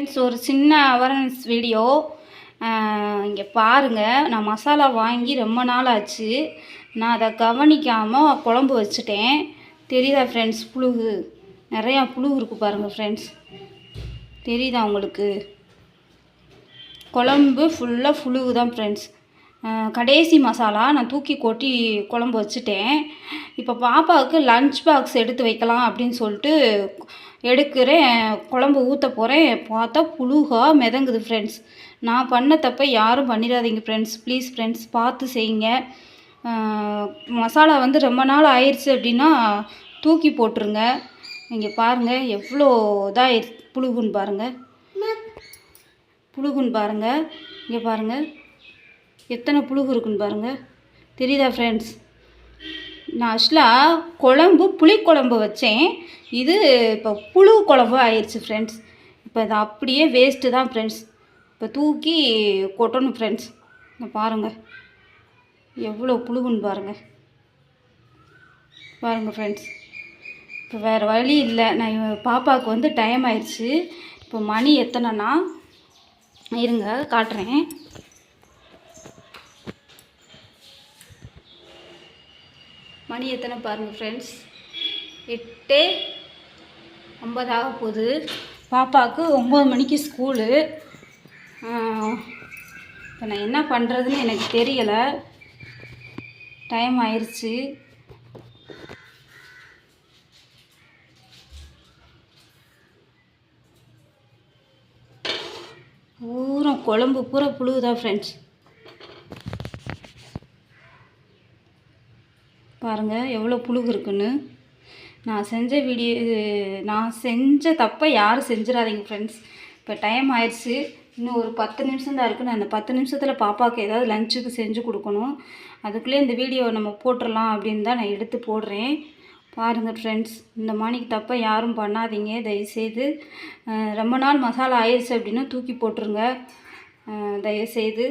Friends ஒரு சின்ன awareness video இங்கே பாருங்கள் நான் மசாலா வாங்கி ரொம்ப நாள் ஆச்சு நான் அதை கவனிக்காமல் குழம்பு வச்சுட்டேன். தெரியுதா ஃப்ரெண்ட்ஸ் புழுகு? நிறையா புழு இருக்குது பாருங்கள் ஃப்ரெண்ட்ஸ் தெரியுதா உங்களுக்கு? குழம்பு ஃபுல்லாக புழுகு தான் ஃப்ரெண்ட்ஸ் கடைசி மசாலா நான் தூக்கி கொட்டி குழம்பு வச்சுட்டேன். இப்போ பாப்பாவுக்கு லஞ்ச் பாக்ஸ் எடுத்து வைக்கலாம் அப்படின்னு சொல்லிட்டு எடுக்கிறேன். குழம்பு ஊற்ற போகிறேன் பார்த்தா புழுகா மிதங்குது ஃப்ரெண்ட்ஸ் நான் பண்ண தப்பை யாரும் பண்ணிடாதீங்க ஃப்ரெண்ட்ஸ் ப்ளீஸ் ஃப்ரெண்ட்ஸ் பார்த்து செய்யுங்க. மசாலா வந்து ரொம்ப நாள் ஆயிடுச்சு அப்படின்னா தூக்கி போட்டுருங்க. இங்கே பாருங்கள் எவ்வளோ இதாக புழுகுன்னு பாருங்கள் புழுகுன்னு பாருங்கள் இங்கே பாருங்கள் எத்தனை புழுகு இருக்குன்னு பாருங்கள் தெரியுதா ஃப்ரெண்ட்ஸ் நான் ஆக்சுவலாக குழம்பு புளிக்குழம்பு வச்சேன். இது இப்போ புழு குழம்பு ஆயிடுச்சு ஃப்ரெண்ட்ஸ் இப்போ இது அப்படியே வேஸ்ட்டு தான் ஃப்ரெண்ட்ஸ் இப்போ தூக்கி கொட்டணும் ஃப்ரெண்ட்ஸ் பாருங்கள் எவ்வளோ புழுகுன்னு பாருங்கள் பாருங்கள் ஃப்ரெண்ட்ஸ் இப்போ வேறு வழி இல்லை. நான் பாப்பாவுக்கு வந்து டைம் ஆயிடுச்சு இப்போ மணி எத்தனைனா இருங்க காட்டுறேன். மணி எத்தனை பாருங்கள் ஃப்ரெண்ட்ஸ் எட்டு ஐம்பதாக போகுது. பாப்பாவுக்கு ஒம்பது மணிக்கு ஸ்கூலு. இப்போ நான் என்ன பண்ணுறதுன்னு எனக்கு தெரியலை. டைம் ஆயிடுச்சு பூரா குழம்பு பூரா புழுகுதான் ஃப்ரெண்ட்ஸ் பாருங்கள் எவ்வளோ புழுகு இருக்குன்னு. நான் செஞ்ச வீடியோ நான் செஞ்ச தப்பை யாரும் செஞ்சிடாதீங்க ஃப்ரெண்ட்ஸ் இப்போ டைம் ஆயிடுச்சு. இன்னும் ஒரு பத்து நிமிஷம் தான் இருக்குது நான் அந்த பத்து நிமிஷத்தில் பாப்பாவுக்கு ஏதாவது லஞ்சுக்கு செஞ்சு கொடுக்கணும். அதுக்குள்ளே இந்த வீடியோ நம்ம போட்டுடலாம் அப்படின்னு தான் நான் எடுத்து போடுறேன். பாருங்கள் ஃப்ரெண்ட்ஸ் இந்த மாணிக்கு தப்பை யாரும் பண்ணாதீங்க. தயவுசெய்து ரொம்ப நாள் மசாலா ஆயிடுச்சு அப்படின்னா தூக்கி போட்டுருங்க. தயவுசெய்து.